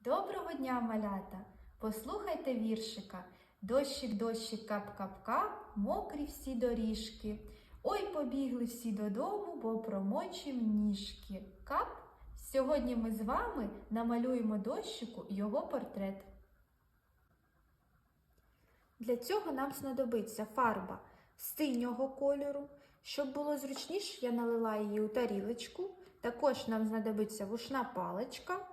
Доброго дня, малята! Послухайте віршика. Дощик, дощик, кап-кап-кап, мокрі всі доріжки. Ой, побігли всі додому, бо промочим ніжки. Кап. Сьогодні ми з вами намалюємо дощику його портрет. Для цього нам знадобиться фарба синього кольору. Щоб було зручніше, я налила її у тарілочку. Також нам знадобиться вушна паличка,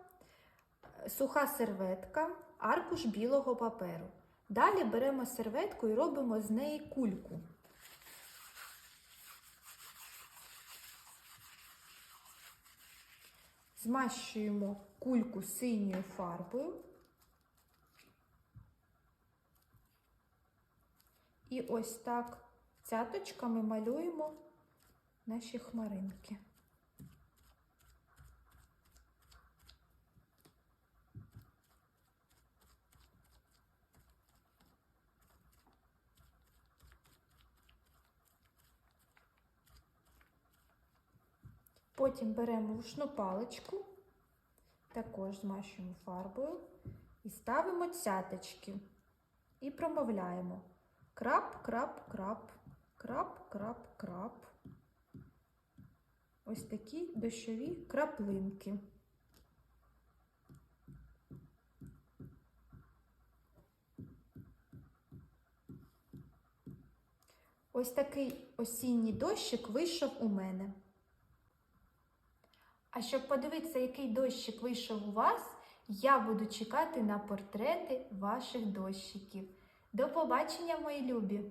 суха серветка, аркуш білого паперу. Далі беремо серветку і робимо з неї кульку. Змащуємо кульку синьою фарбою. І ось так цяточками малюємо наші хмаринки. Потім беремо рушну паличку, також змащуємо фарбою і ставимо цяточки і промовляємо крап, крап, крап, крап, крап, крап. Ось такі дощові краплинки. Ось такий осінній дощик вийшов у мене. А щоб подивитися, який дощик вийшов у вас, я буду чекати на портрети ваших дощиків. До побачення, мої любі!